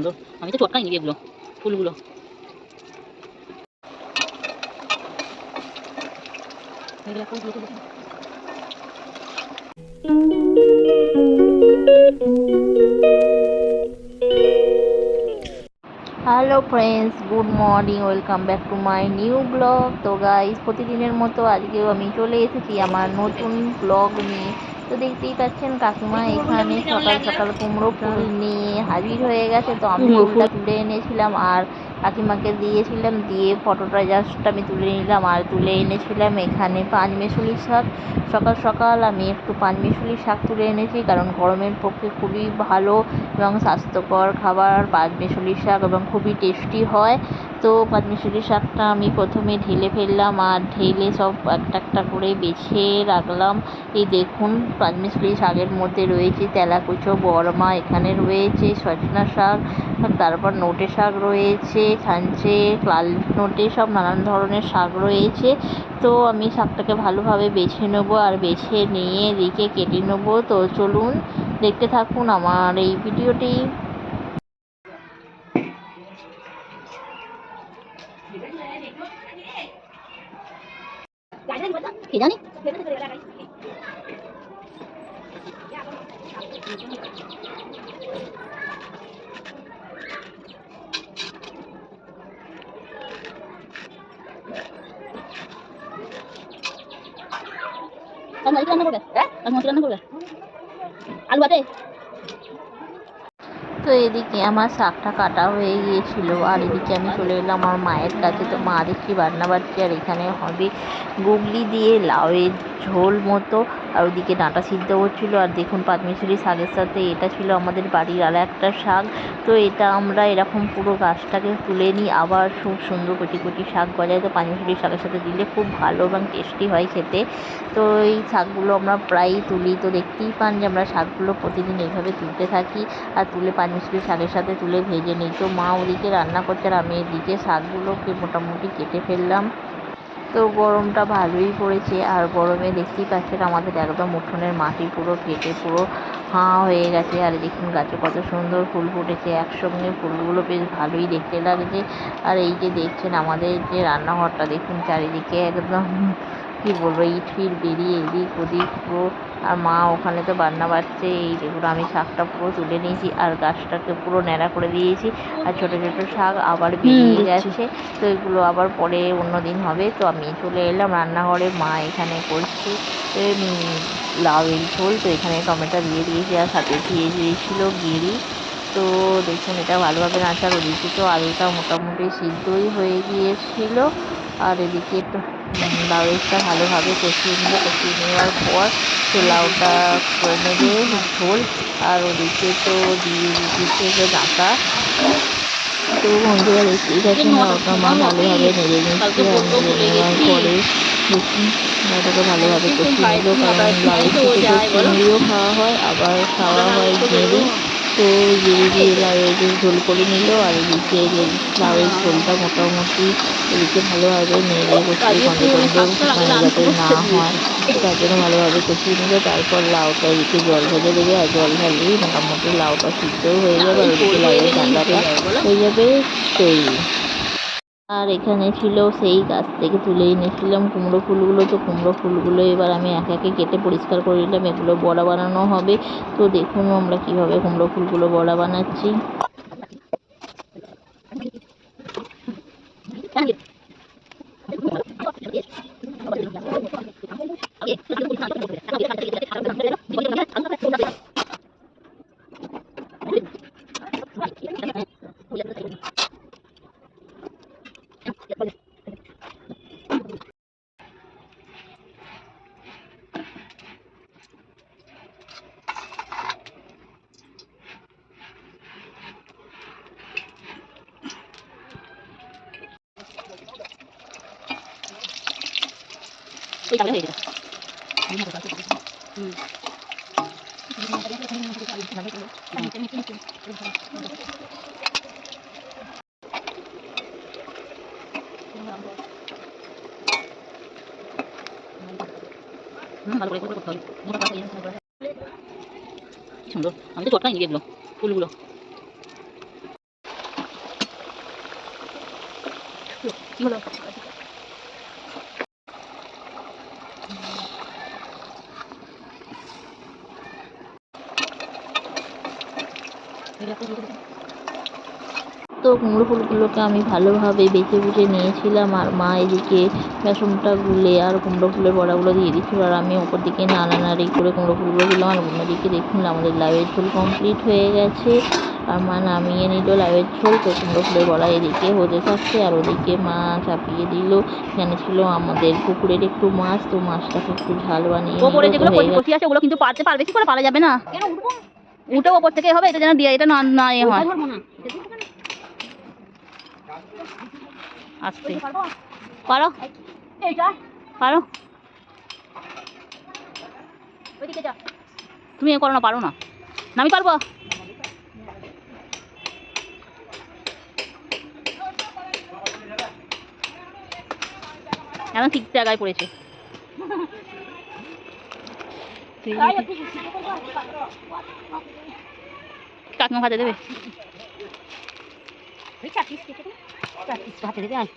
সুন্দর। আমি তো চটকাই নিবি এগুলো, ফুলগুলো। Hello friends good morning welcome back to my new blog তো গাইস প্রতিদিনের মতো আজকেও আমি চলে এসেছি আমার নতুন ব্লগ নিয়ে। তো দেখতেই পাচ্ছেন কাকিমা এখানে সকাল সকাল কুমড়ো ফুল নিয়ে হাজির হয়ে গেছে। তো আমি ফুলটা তুলে এনেছিলাম আর কাকিমাকে দিয়েছিলাম দিয়ে ফটোটা জাস্ট আমি তুলে নিলাম আর তুলে এনেছিলাম এখানে পাঁচমেশুলি শাক। সকাল সকাল আমি একটু পাঁচমেশুলি শাক তুলে এনেছি কারণ গরমের পক্ষে খুবই ভালো এবং স্বাস্থ্যকর খাবার। পাঁচমেশুলি শাক এবং খুবই টেস্টি হয়। তো পাঁচমেশুলি শাকটা আমি প্রথমে ঢেলে ফেললাম আর ঢেলে সব একটা একটা করে বেছে রাখলাম। এই দেখুন পাঁচমেশুলি শাকের মধ্যে রয়েছে তেলাকুচো, বরমা এখানে রয়েছে, সজনা শাক, তারপর নোটে শাক রয়েছে ছাঞ্চে লাল নোটে সব নানান ধরনের শাক রয়েছে। তো আমি শাকটাকে ভালোভাবে বেছে নেব আর বেছে নিয়ে এদিকে কেটে নেব। তো চলুন দেখতে থাকুন আমার এই ভিডিওটি। কে জানি রান্না করবে? হ্যাঁ? রান্না করবে? আলু বাটে তো এদিকে আমার শাকটা কাটা হয়ে গিয়েছিল। আর এদিকে আমি চলে এলাম আমার মায়ের কাছে। তো মা দেখছি রান্না বাড়ছে আর এখানে হবে গুগলি দিয়ে লাউয়ের ঝোল মতো। আর ওদিকে ডাঁটা সিদ্ধ হচ্ছিল। আর দেখুন পাঁচমিশুরি শাকের সাথে এটা ছিল আমাদের বাড়ির আর একটা শাক। তো এটা আমরা এরকম পুরো গাছটাকে তুলে নিই। আবার খুব সুন্দর কুচি কুচি শাক গজায়। তো পাঁচমিশুরি শাকের সাথে দিলে খুব ভালো এবং টেস্টি হয় খেতে। তো এই শাকগুলো আমরা প্রায়ই তুলি। তো দেখতেই পান যে আমরা শাকগুলো প্রতিদিন এইভাবে তুলতে থাকি। আর তুলে পাঁচমিশুরি শাকের সাথে তুলে ভেজে নিই। তো মা ওদিকে রান্না করছে আর আমি এদিকে শাকগুলোকে মোটামুটি কেটে ফেললাম। তো গরমটা ভালোই পড়েছে। আর গরমে দেখতেই পাচ্ছেন আমাদের একদম উঠোনের মাটি পুরো কেটে পুরো হাঁ হয়ে গেছে। আর দেখুন গাছে কত সুন্দর ফুল ফুটেছে। একসঙ্গে ফুলগুলো বেশ ভালোই দেখতে লাগছে। আর এই যে দেখছেন আমাদের যে রান্নাঘরটা, দেখুন চারিদিকে একদম কী বলব ইট ফিট বেরিয়ে এদিক ওদিক পুরো। আর মা ওখানে তো বান্না বাড়ছে এই দেখুন আমি শাকটা পুরো তুলে নিয়েছি আর গাছটাকে পুরো ন্যাড়া করে দিয়েছি। আর ছোটো ছোটো শাক আবার বেরিয়ে। গেছে তো এগুলো আবার পরে অন্য দিন হবে। তো আমি চলে এলাম রান্নাঘরে মা এখানে করছে। উম, লাউয়ের ঝোল তো এখানে টমেটো দিয়ে দিয়েছি আর সাথে দিয়ে দিয়েছিল গিরি। তো দেখুন এটা ভালোভাবে নাচার ওদিকে তো আলুটা মোটামুটি সিদ্ধই হয়ে গিয়েছিল। আর এদিকে লাউয়েরটা ভালোভাবে কষিয়ে নেবে কষিয়ে নেওয়ার পর তো লাউটা নেবে ঝোল। আর ওদিকে তো দিয়ে দিচ্ছে যে ডাঁটা। তো বন্ধুরা দেখতেই পাচ্ছেন লাউটা মা ভালোভাবে নেড়ে নিচ্ছে। আর নেড়ে নেওয়ার পরে দেখুন লাউটাকে ভালোভাবে কষিয়ে নিল কারণ সাথে খাওয়া হয় আবার খাওয়া হয় গেড়ি তো দিয়ে লাউয়ের ঝোল করে নিল আর এদিকে লাউয়ের ঝোলটা মোটামুটি এদিকে ভালোভাবে নেড়ে কষিয়ে গন্ধ গন্ধ মানে যাতে না হয়, তার জন্য ভালোভাবে কষিয়ে নিল। তারপর লাউটা এদিকে জল ভেজে দেবে আর জল ঢাললেই মোটামুটি লাউটা সিদ্ধও হয়ে যাবে আর ওদিকে লাউয়ের ডান্ডাটা হয়ে যাবে তৈরি আর এখানে ছিল সেই গাছ থেকে তুলে এনেছিলাম। কুমড়ো ফুলগুলো তো কুমড়ো ফুলগুলো এবার আমি এক একে কেটে পরিষ্কার করে নিলাম। এগুলো বড়া বানানো হবে। তো দেখুন আমরা কীভাবে কুমড়ো ফুলগুলো বড়া বানাচ্ছি। ¿Qué es lo que pasa? ¿Qué es lo que pasa? ¿Qué es lo que pasa? ¿Qué es lo que pasa? ¿Qué es lo que pasa? ¿Qué es lo que pasa? ¿Qué es lo que pasa? ¿Qué es lo que pasa? ¿Qué es lo que pasa? ¿Qué es lo que pasa? ¿Qué es lo que pasa? ¿Qué es lo que pasa? ¿Qué es lo que pasa? ¿Qué es lo que pasa? ¿Qué es lo que pasa? ¿Qué es lo que pasa? ¿Qué lo que pasa? ¿Qué lo que pasa? ¿Qué lo que pasa? ¿Qué lo que pasa? ¿Qué lo que pasa? ¿Qué lo que pasa? ¿Qué lo que pasa? ¿Qué lo que pasa? ¿Qué lo que pasa? ¿Qué lo que pasa? ¿Qué lo que pasa? ¿Qué তো কুমড়ো ফুলগুলোকে আমি ভালোভাবে বেছে বুঝে নিয়েছিলাম আর মা এদিকে বেসনটা গুলে আর কুমড়ো ফুলের বড়াগুলো দিয়ে দিচ্ছিল আর আমি ওপর দিকে নাড়ানাড়ি করে কুমড়ো ফুলগুলো দিলাম আর অন্যদিকে দেখুন আমাদের লাউয়ের ঝোল কমপ্লিট হয়ে গেছে। আর মা নামিয়ে নিল লাউয়ের ঝোল তো কুমড়ো ফুলের বড়া এদিকে হতে থাকছে আর ওদিকে মা চাপিয়ে দিল। এখানে ছিল আমাদের পুকুরের একটু মাছ তো মাছটাকে একটু ঝাল বানিয়ে ওপরে নিল যেগুলো গেছে কচি আছে ওগুলো কিন্তু পারতে পারবে কি করে পারা যাবে না। কেন উঠবো উঠে ওপর থেকে হবে এটা যেন দিয়ে এটা না না এ হয়। আস্তে। পারো? পারো? তুমি এ করো না পারো না। না আমি পারব? এখন ঠিক জায়গায় পড়েছে। কাকিমা ভাতে দেবে ভাতে দেবে আয়